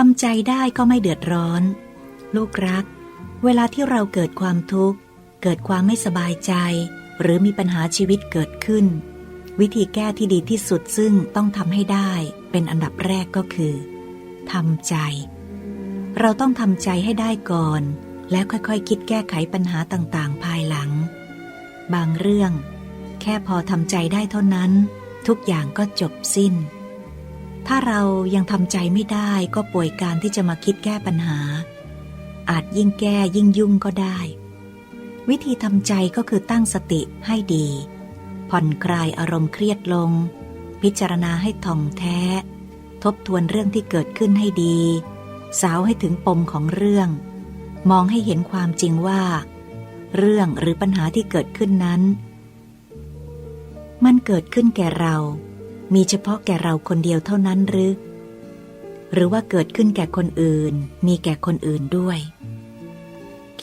ทำใจได้ก็ไม่เดือดร้อน ลูกรัก เวลาที่เราเกิดความทุกข์ เกิดความไม่สบายใจ หรือมีปัญหาชีวิตเกิดขึ้น วิธีแก้ที่ดีที่สุดซึ่งต้องทำให้ได้เป็นอันดับแรกก็คือทำใจ เราต้องทำใจให้ได้ก่อน แล้วค่อยๆคคิดแก้ไขปัญหาต่างๆ ภายหลัง บางเรื่อง แค่พอทำใจได้เท่านั้น ทุกอย่างก็จบสิ้น ถ้าเรายังทำใจไม่ได้ก็ป่วยการที่จะมาคิดแก้ปัญหา อาจยิ่งแก้ยิ่งยุ่งก็ได้ วิธีทำใจก็คือตั้งสติให้ดี ผ่อนคลายอารมณ์เครียดลง พิจารณาให้ท่องแท้ ทบทวนเรื่องที่เกิดขึ้นให้ดี สาวให้ถึงปมของเรื่อง มองให้เห็นความจริงว่า เรื่องหรือปัญหาที่เกิดขึ้นนั้น มันเกิดขึ้นแก่เรา มีเฉพาะแก่เราคนเดียวเท่านั้นหรือ หรือว่าเกิดขึ้นแก่คนอื่น มีแก่คนอื่นด้วย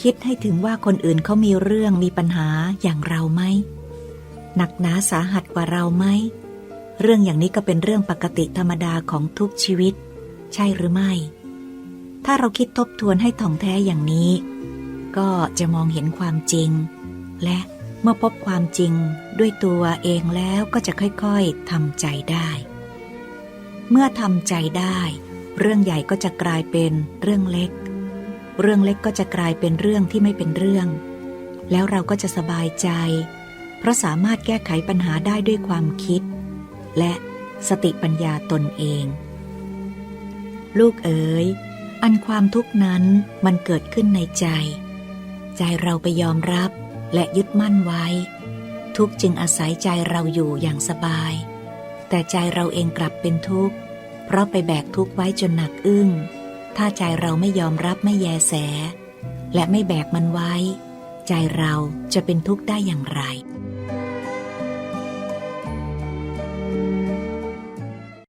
คิดให้ถึงว่าคนอื่นเขามีเรื่องมีปัญหาอย่างเราไหมหนักหนาสาหัสกว่าเราไหมเรื่องอย่างนี้ก็เป็นเรื่องปกติธรรมดาของทุกชีวิต ใช่หรือไม่ ถ้าเราคิดทบทวนให้ถ่องแท้อย่างนี้ ก็จะมองเห็นความจริง และ เมื่อพบความจริงด้วยตัวเองแล้วก็จะค่อยๆทำใจได้ เมื่อทำใจได้ เรื่องใหญ่ก็จะกลายเป็นเรื่องเล็ก เรื่องเล็กก็จะกลายเป็นเรื่องที่ไม่เป็นเรื่อง แล้วเราก็จะสบายใจ เพราะสามารถแก้ไขปัญหาได้ด้วยความคิด และสติปัญญาตนเอง ลูกเอ๋ยอันความทุกข์นั้นมันเกิดขึ้นในใจ ใจเราไปยอมรับ และยึดมั่นไว้ ทุกจึงอาศัยใจเราอยู่อย่างสบาย แต่ใจเราเองกลับเป็นทุกข์ เพราะไปแบกทุกข์ไว้จนหนักอึ้ง ถ้าใจเราไม่ยอมรับไม่แยแส และไม่แบกมันไว้ ใจเราจะเป็นทุกข์ได้อย่างไร